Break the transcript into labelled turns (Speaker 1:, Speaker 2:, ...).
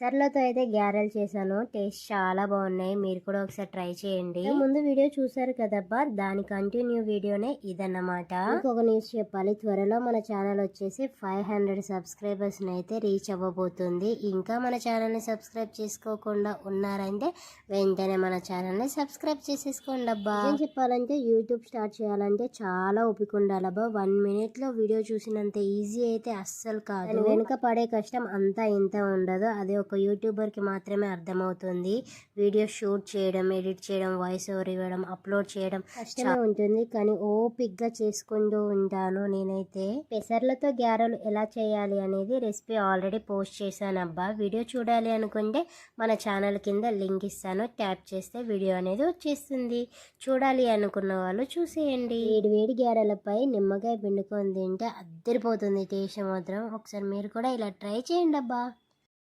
Speaker 1: పెసర్లతో అయితే గ్యారెలు చేశాను. టేస్ట్ చాలా బాగున్నాయి. మీరు కూడా ఒకసారి ట్రై చేయండి. ముందు వీడియో చూసారు కదబ్బా దాని కంటిన్యూ వీడియోనే ఇదన్నమాట. ఇంకొక న్యూస్ చెప్పాలి. త్వరలో మన ఛానల్ వచ్చేసి ఫైవ్ హండ్రెడ్ సబ్స్క్రైబర్స్ అయితే రీచ్ అవ్వబోతుంది. ఇంకా మన ఛానల్ని సబ్స్క్రైబ్ చేసుకోకుండా ఉన్నారంటే వెంటనే మన ఛానల్ని సబ్స్క్రైబ్ చేసేసుకోండి అబ్బా. ఏం చెప్పాలంటే యూట్యూబ్ స్టార్ట్ చేయాలంటే చాలా ఓపిక ఉండాలబ్బా వన్ మినిట్లో వీడియో చూసినంత ఈజీ అయితే అస్సలు కాదు. వెనుక పడే కష్టం అంతా ఇంత ఉండదు. అది ఒక యూట్యూబర్కి మాత్రమే అర్థమవుతుంది. వీడియో షూట్ చేయడం ఎడిట్ చేయడం వాయిస్ ఓవర్ ఇవ్వడం అప్లోడ్ చేయడం కష్టమే ఉంటుంది. కానీ ఓపిక్గా చేసుకుంటూ ఉంటాను నేనైతే. పెసర్లతో గ్యారెలు ఎలా చేయాలి అనేది రెసిపీ ఆల్రెడీ పోస్ట్ చేశాను అబ్బా. వీడియో చూడాలి అనుకుంటే మన ఛానల్ కింద లింక్ ఇస్తాను. ట్యాప్ చేస్తే వీడియో అనేది వచ్చేస్తుంది. చూడాలి అనుకున్న వాళ్ళు చూసేయండి. వేడి వేడి గ్యారెలపై నిమ్మకాయ పిండుకొని తింటే అద్దరిపోతుంది టేస్ట్ మాత్రం. ఒకసారి మీరు కూడా ఇలా ట్రై చేయండి అబ్బా.